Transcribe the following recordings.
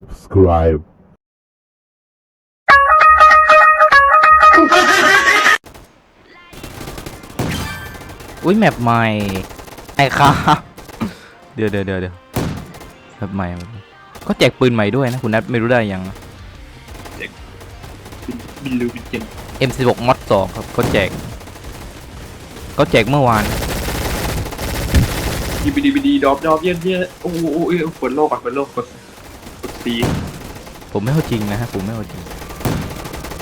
subscribe อุ้ยแมปใหม่ไอ้ครับเดี๋ยวเดี๋ยวเดี๋ยวเดี๋ยวแมปใหม่ก็แจกปืนใหม่ด้วยนะคุณนัทไม่รู้ได้ยังบินลูบินเจน M16 มอด2ครับก็แจกก็แจกเมื่อวาน ยีบีดีบดีดอบดอบเยี่ยมเยี่ยโอ้โหโอ้โหโอ้โหเปิดโลกก่อนเปิดโลกกดกดตีผมไม่เอาจริงนะฮะผมไม่เอาจริง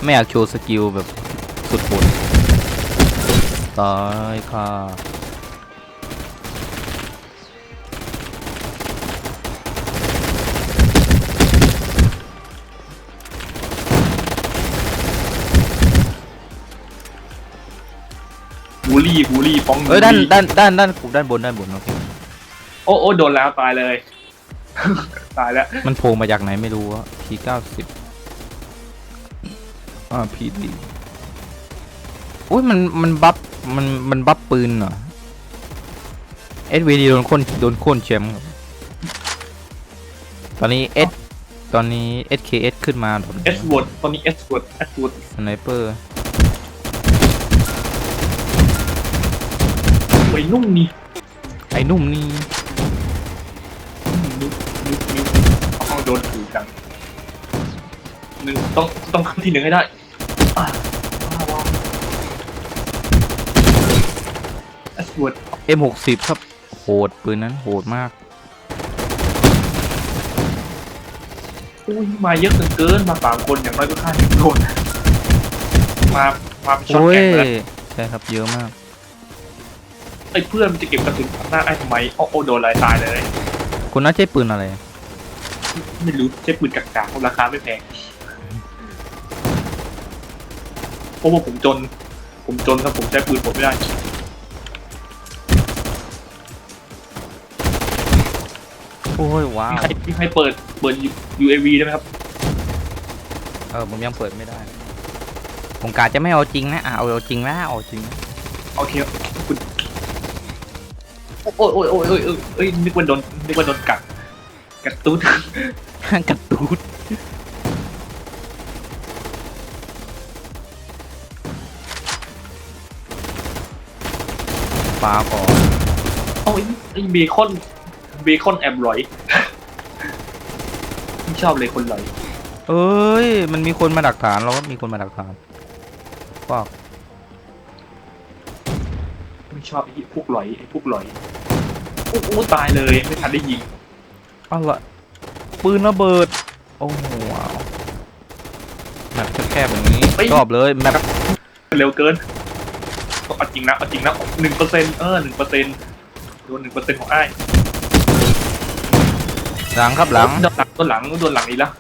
ไม่อยากโชว์สกิลแบบสุดโหดตายค่ะบูลลี่บูลลี่ป้องเอ้ยด้านด้านด้านด้านด้านบนด้านบนโอเค โอ้โอ้โดนแล้วตายเลย ตายแล้วมันโผล่มาจากไหนไม่รู้อะทีเก้าสิบอ่าพีดีอุ้ยมันมันบัฟมันมันบัฟปืนเหรอเอสวีดีโดนคนโดนโค่นแชมป์ครับตอนนี้เอสตอนนี้ SKS ขึ้นมาโดนเอสวอดตอนนี้เอสวอดเอสวอดสไนเปอร์ไอ้นุ่มนี่ไอ้นุ่มนี่ นุ่มนุ่มนุ่มเอาโดนถือ จังหนึ่งต้องต้องขึ้นที่หนึ่งให้ได้อะว้าวเอสวอด M60 ครับ โหดปืนนั้นโหดมาก อุ้ยมาเยอะเกินเกินมาสามคนอย่างน้อยก็ฆ่าหนึ่งคนมามาเป็นช็อตโอ้ยแกงเลยใช่ครับเยอะมาก ไอ้เพื่อนมันจะเก็บกระสุนหน้าไอ้ทำไมโอ้โอ้โดนอะไรตายเลย คุณน่าใช้ปืนอะไร ไม่รู้ใช้ปืนกากๆราคาไม่แพงเพราะว่าผมจน ผมจนครับผมใช้ปืนผมไม่ได้โอ้ยว้าว มีใครมีใครเปิดเปิด UAV ได้ไหมครับ เออผมยังเปิดไม่ได้ ผมกาจะไม่เอาจริงนะอะเอาเอาจริงนะเอาจริงนะโอเคคุณโอ้ยโอ้ยโอ้ยโอ้ยโอ้ยเอ้ยนึกว่าโดนนึกว่าโดนกัด กัดตุ๊ดกระตูดปลาก่อนเอาไอ้ไอ้เบคอนเบคอนแอบหลอยไม่ชอบเลยคนหลอยเอ้ย มันมีคนมาดักฐานเราก็มีคนมาดักฐานฟอกไม่ชอบไอ้พวกหลอยไอ้พวกหลอยโอ้โหตายเลยไม่ทันได้ยิง อะไรปืนระเบิด โอ้โหว้าวแมปแคบๆอย่างนี้ชอบเลยแมปเร็วเกินเอาจริงนะเอาจริงนะหนึ่งเปอร์เซ็นต์เออหนึ่งเปอร์เซ็นต์โดนหนึ่งเปอร์เซ็นต์ของไอ้ายหลังครับหลังโดนหลังโดนหลังโดนหลังอีกแล้ว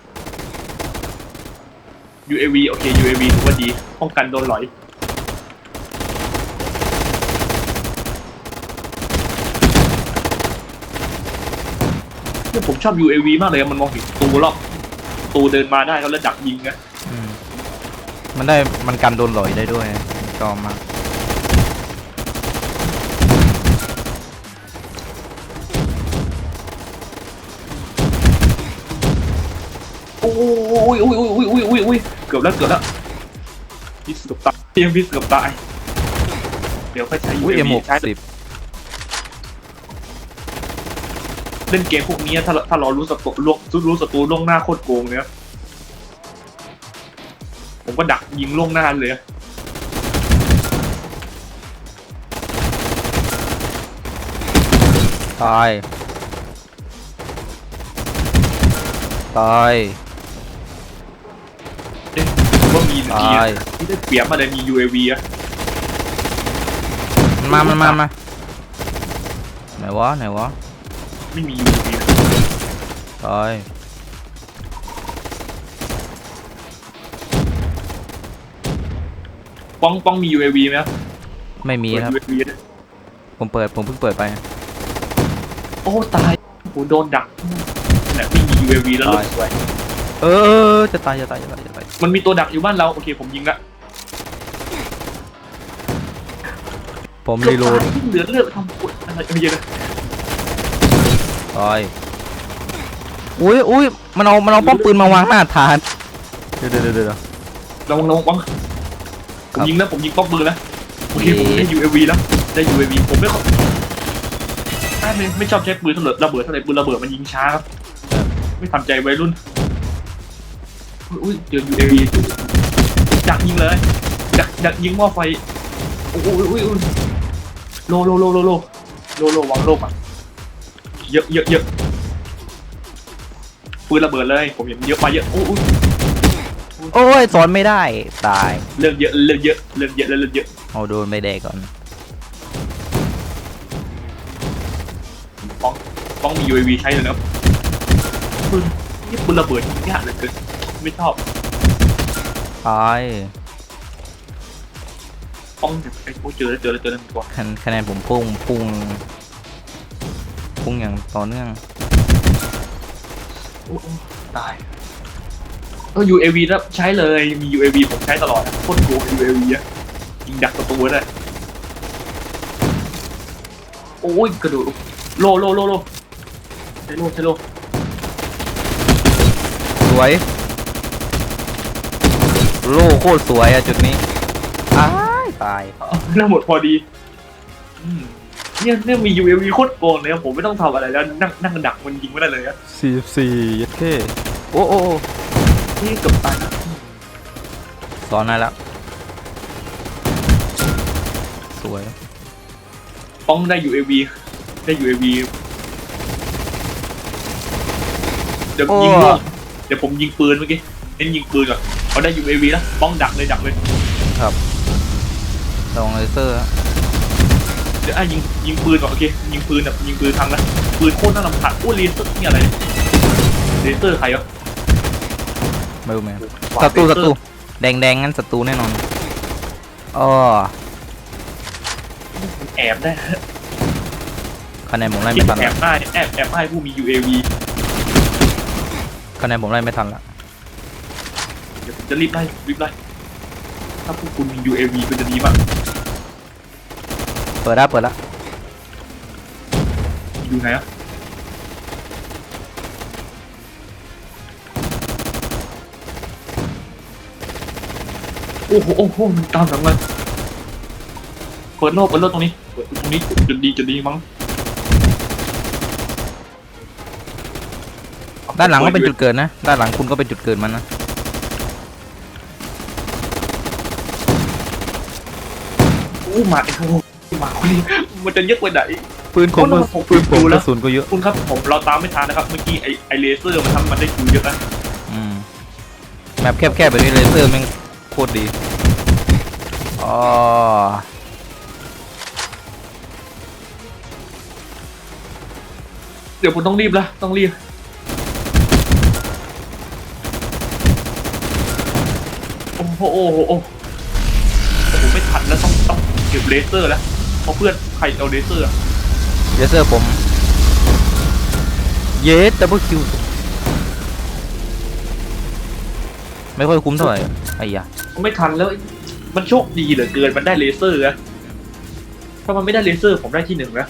UAV โอเค UAV ถือว่าดีป้องกันโดนหลอย เนี่ยผมชอบ UAV มากเลยอะมันมองเห็นประตูรอบประตูเดินมาได้แล้วแล้วดักยิงอะอืมมันได้มันกันโดนหลอยได้ด้วยชอบมากโอ้ยโอ้ยโอ้ยโอ้ยโอ้ยโอ้ยโอ้ยเกือบแล้วเกือบแล้วพิสเกับตายเตรียมพิสเกับตายเดี๋ยวค่อยใช้ อุ้ย UAV เอ็มหกใช้สิบ เล่นเกมพวกนี้ถ้าถ้าเรารู้สตูล่วงรู้ศัตรูล่วงหน้าโคตรโกงเนี่ยผมก็ดักยิงล่วงหน้าเลยตายตายว่ามีมีตายที่ได้เปรียบมาเลยมี UAV อะมันมามันมามาไหนวะไหนวะ ไม่มี UAV อะตายป้องป้องมี UAV ไหมครับไม่มีเปิดครับ UAV นะผมเปิดผมเพิ่งเปิดไป โอ้ตายโอ้โดนดักเนี่ยไม่มี UAV แล้วตายลูกสวยเออเออจะตายจะตายจะตายจะตายมันมีตัวดักอยู่บ้านเรา โอเคผมยิงละผมรีโหลดเกือบตายเหลือเลือดทำปวดอะไรเยอะนะโตายอุ้ยอุ้ยมันเอา มันเอาป้อมปืนมาวางหน้าฐาน เดี๋ยวเดี๋ยวเดี๋ยวเดี๋ยว ระวังระวังระวังผครัมบยิงนะผมยิงป้อมปืนแล้วโอเคเอ๊ะผมได้ UAV แล้วได้ UAV ผมไม่ขอไม่ไม่ชอบใช้ปืนเท่าไหร่ระเบิดเท่าไหร่ปืนระเบิดมันยิงช้าครับไม่ทันใจวัยรุ่นอุ้ยเจอ UAV ดักยิงเลยดักดักยิงหม้อไฟโอ้ยโอ้ยโอ้ยโลโลโลโลโลโลโลวางโลก่อน เยอะเยอะเยอะปืนระเบิดเลย ผมเห็นเยอะไปเยอะโอ้ยโอ้ยสอนไม่ได้ตายเรื่องเยอะเรื่องเยอะเรื่องเยอะเรื่องเยอะเอาโดนไปแดกก่อนต้องต้องมี UAV ใช้เลยนะครับปืนนี่ปืนระเบิดยิงยากเหลือเกินไม่ชอบตายต้องไอ้โอ้ยเจอแล้วเจอแล้วเจอแล้วตัวคะคะแนนผมพุ่งพุ่ง พุ่งอย่างต่อเนื่อง โอ้โอ้ตายเออ UAV แล้วใช้เลยมี UAV ผมใช้ตลอดนะโคตรโกง UAV อะยิงดักประตูเลยโอ้ยกระโดดโลโลโลโลใช้โลใช้โลสวย โล่โคตรสวยอะจุดนี้ตายตายหน้าหมดพอดีอืม เนี่ยเนี่ยมี UAV โคตรโกงเลยอะผมไม่ต้องทำอะไรแล้วนั่งนั่งดักมันยิงไม่ได้เลยอะสี่สี่ยัดเท่โอ้โอ้โอ้นี่เกับตายนะสอนได้แล้ว สวยต้องได้ UAV ได้ UAV เดี๋ยวยิงโอ้ลูกเดี๋ยวผมยิงปืนเมื่อกี้เน้นยิงปืนก่อนเอาได้ UAV แล้วป้องดักเลยดักเลยลองเลเซอร์ฮะเดี๋ยวอะยิงยิงปืนก่อนโอเคยิงปืนแบบยิงปืนทางนะปืนโคตรน่ารำคาญอู้เลเซอร์นี่อะไรเลเซอร์ใครวะไม่รู้ไหมศัตรูศัตรูแดงแดงงั้นศัตรูแน่นอนอ๋อแอบได้คะแนนผมไล่คิดไม่ทันแอละบได้แอบแอบได้ผู้มี UAV คะแนนผมไล่ไม่ทันละเดี๋ยวผมจะรีบไล่รีบไล่ถ้าพวกคุณมี UAV ก็จะดีมากเปิดแล้วเปิดแล้วอยู่ไหนอะโอ้โหโอ้โหมันตามหลังเลยเปิดโลกเปิดโลกตรงนี้เปิดตรงนี้จุดดีจุดดีมั้งด้านหลังก็เป็นจุดเกิดนะ ด้านหลังคุณก็เป็นจุดเกิดมันนะ อู้หมาไอ้โห หมาคนนี้มันจะเยอะไปไหน ปืนผมโอ้โหปืนผมดูกแล้ระวสุนก็เยอะคุณครับผมเราตามไม่ทันนะครับ เมื่อกี้ไอไอเลเซอร์มันทำมันได้คิวเยอะนะอืมแมปแคบๆแบบนี้เลเซอร์แม่งโคตรดีอ๋อเดี๋ยวคุณต้องรีบละต้องรีบโอ้โหโอ้โหโอ้โหผมไม่ทันแล้วต้องต้องเก็บเลเซอร์แล้วเพ ราะเพื่อนใครเอาเลเซอร์อะเลเซอร์ผม เยสดับเบิลคิว ไม่ค่อยคุ้มเท่าไหร่ไอ้ยะไม่ทันแล้ว มันโชคดีเหลือเกินมันได้เลเซอร์อะถ้ามันไม่ได้เลเซอร์ผมได้ที่หนึ่งนะ